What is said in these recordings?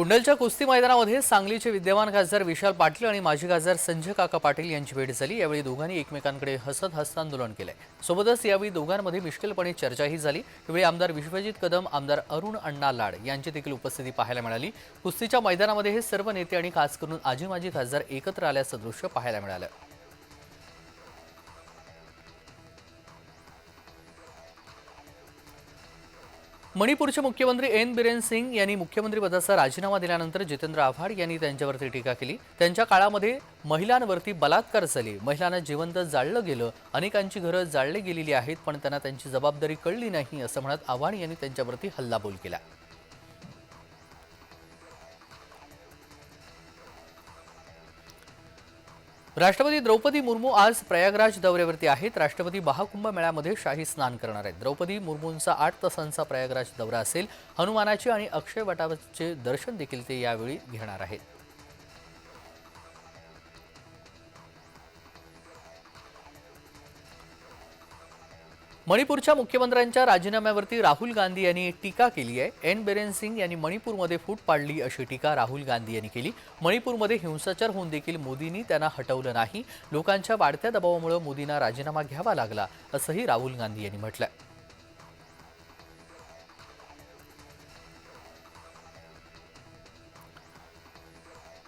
कुंडलच्या कुस्ती मैदानामध्ये सांगलीचे विद्यमान खासदार विशाल पाटील आणि माजी खासदार संजय काका पाटील यांची भेट झाली. यावेळी दोघांनी एकमेकांकडे हसत हस्तांदोलन केलंय सोबतच यावेळी दोघांमध्ये मिश्किलपणे चर्चाही झाली. यावेळी आमदार विश्वजित कदम आमदार अरुण अण्णा लाड यांची देखील उपस्थिती पाहायला मिळाली. कुस्तीच्या मैदानामध्ये हे सर्व नेते आणि खास करून आजी माजी खासदार एकत्र आल्याचं दृश्य पाहायला मिळालं. मणिपूरचे मुख्यमंत्री एन. बिरेन सिंग यांनी मुख्यमंत्रीपदाचा राजीनामा दिल्यानंतर जितेंद्र आव्हाड यांनी त्यांच्यावरती टीका केली. त्यांच्या काळामध्ये महिलांवरती बलात्कार झाले. महिलांना जिवंत जाळलं गेलं. अनेकांची घरं जाळली गेलेली आहेत पण त्यांना त्यांची जबाबदारी कळली नाही असं म्हणत आव्हाड यांनी त्यांच्यावरती हल्लाबोल केला. राष्ट्रपती द्रौपदी मुर्मू आज प्रयागराज दौऱ्यावरती आहेत. राष्ट्रपती महाकुंभ मेळ्यामध्ये शाही स्नान करणार आहेत. द्रौपदी मुर्मूंचा आठ तासांचा प्रयागराज दौरा असेल. हनुमानाचे आणि अक्षय वटाचे दर्शन देखील ते यावेळी घेणार आहेत. मणिपूरच्या मुख्यमंत्र्यांच्या राजीनाम्यावरती राहुल गांधी यांनी टीका केली आहे. एन. बिरेन सिंग यांनी मणिपूरमध्ये फूट पाडली अशी टीका राहुल गांधी यांनी केली. मणिपूरमध्ये हिंसाचार होऊन देखील मोदींनी त्यांना हटवलं नाही. लोकांच्या वाढत्या दबावामुळे मोदींना राजीनामा घ्यावा लागला असंही राहुल गांधी यांनी म्हटलंय.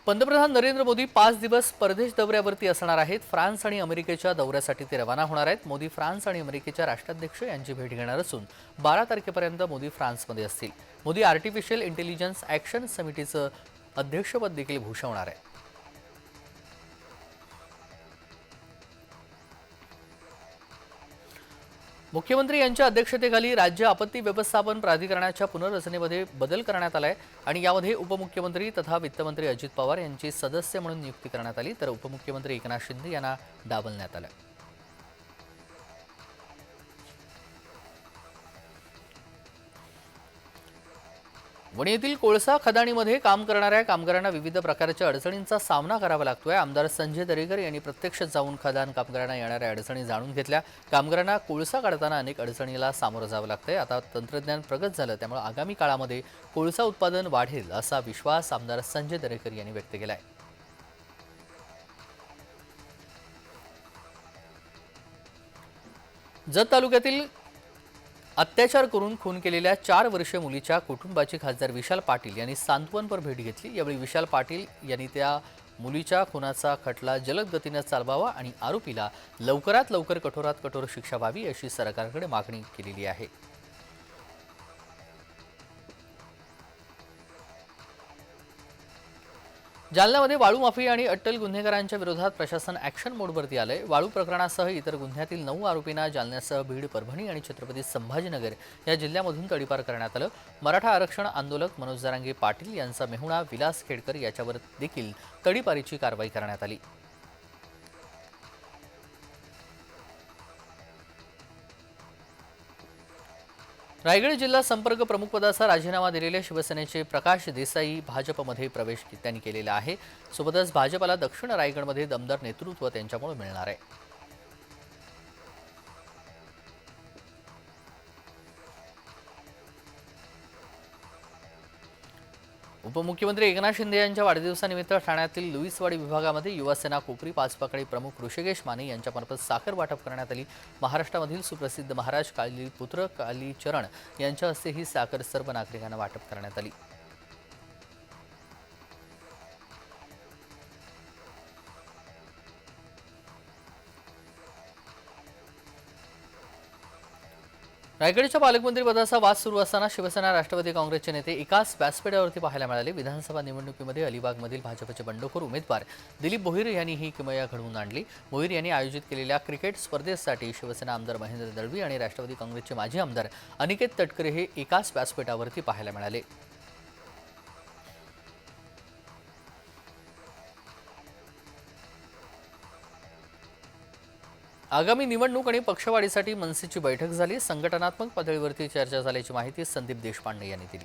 पंतप्रधान नरेंद्र मोदी पाच दिवस परदेश दौऱ्यावरती असणार आहेत. फ्रान्स आणि अमेरिकेच्या दौऱ्यासाठी ते रवाना होणार आहेत. मोदी फ्रान्स आणि अमेरिकेच्या राष्ट्राध्यक्ष यांची भेट घेणार असून बारा तारखेपर्यंत मोदी फ्रान्समध्ये असतील. मोदी आर्टिफिशियल इंटेलिजन्स ॲक्शन समितीचं अध्यक्षपद देखील भूषवणार आहे मुख्यमंत्री यांच्या अध्यक्षतेखाली राज्य आपत्ती व्यवस्थापन प्राधिकरणाच्या पुनर्रचनेमध्ये बदल करण्यात आलाय आणि यामध्ये उपमुख्यमंत्री तथा वित्तमंत्री अजित पवार यांची सदस्य म्हणून नियुक्ती करण्यात आली तर उपमुख्यमंत्री एकनाथ शिंदे यांना डावलण्यात आलं वणी येथील कोळसा खदाणीमध्ये काम करणाऱ्या कामगारांना विविध प्रकारच्या अडचणींचा सामना करावा लागतोय. आमदार संजय दरेकर यांनी प्रत्यक्ष जाऊन खदान कामगारांना येणाऱ्या अडचणी जाणून घेतल्या. कामगारांना कोळसा काढताना अनेक अडचणीला सामोरं जावं लागतंय. आता तंत्रज्ञान प्रगत झालं त्यामुळे आगामी काळामध्ये कोळसा उत्पादन वाढेल असा विश्वास आमदार संजय दरेकर यांनी व्यक्त केला आहे जत तालुक्यातील अत्याचार करून खून केलेल्या चार वर्षीय मुलीच्या कुटुंबाची खासदार विशाल पाटील यांनी सांत्वनपर भेट घेतली. यावेळी विशाल पाटील यांनी त्या मुलीच्या खुनाचा खटला जलद गतीनं चालवावा आणि आरोपीला लवकरात लवकर कठोरात कठोर शिक्षा व्हावी अशी सरकारकडे मागणी केलेली आहे. जालन्यामध्ये वाळू माफिया आणि अट्टल गुन्हेगारांच्या विरोधात प्रशासन ॲक्शन मोडवरती आलंय. वाळू प्रकरणासह इतर गुन्ह्यातील नऊ आरोपींना जालन्यासह बीड परभणी आणि छत्रपती संभाजीनगर या जिल्ह्यामधून तडीपार करण्यात आलं. मराठा आरक्षण आंदोलक मनोज जरांगे पाटील यांचा मेहुणा विलास खेडकर याच्यावर देखील तडीपारीची कारवाई करण्यात आली. रायगड जिल्हा संपर्क प्रमुखपदाचा राजीनामा दिलेले शिवसेनेचे प्रकाश देसाई भाजपमध्ये प्रवेश त्यांनी केलेला आहे. सोबतच भाजपला दक्षिण रायगडमध्ये दमदार नेतृत्व त्यांच्यामुळे मिळणार आहे. उपमुख्यमंत्री एकनाथ शिंदे यांच्या वाढदिवसानिमित्त ठाण्यातील लुईसवाडी विभागामध्ये युवासेना कोपरी पाचपाकडी प्रमुख ऋषिकेश माने यांच्यामार्फत साखर वाटप करण्यात आली. महाराष्ट्रामधील सुप्रसिद्ध महाराज कालीपुत्र कालीचरण यांच्या हस्ते ही साखर सर्व नागरिकांना वाटप करण्यात आली. रायगडच्या पालकमंत्रीपदाचा वाद सुरू असताना शिवसेना राष्ट्रवादी काँग्रेसचे नेते एकाच व्यासपीठावरती पाहायला मिळाले. विधानसभा निवडणुकीमध्ये अलिबागमधील भाजपचे बंडखोर उमेदवार दिलीप बोहीर यांनी ही किमया घडवून आणली. बोहीर यांनी आयोजित केलेल्या क्रिकेट स्पर्धेसाठी शिवसेना आमदार महेंद्र दळवी आणि राष्ट्रवादी काँग्रेसचे माजी आमदार अनिकेत तटकरे हे एकाच व्यासपीठावरती पाहायला मिळाले. आगामी निवडणूक आणि पक्षवाढीसाठी मनसेची बैठक झाली. संघटनात्मक पातळीवरती चर्चा झाल्याची माहिती संदीप देशपांडे यांनी दिली.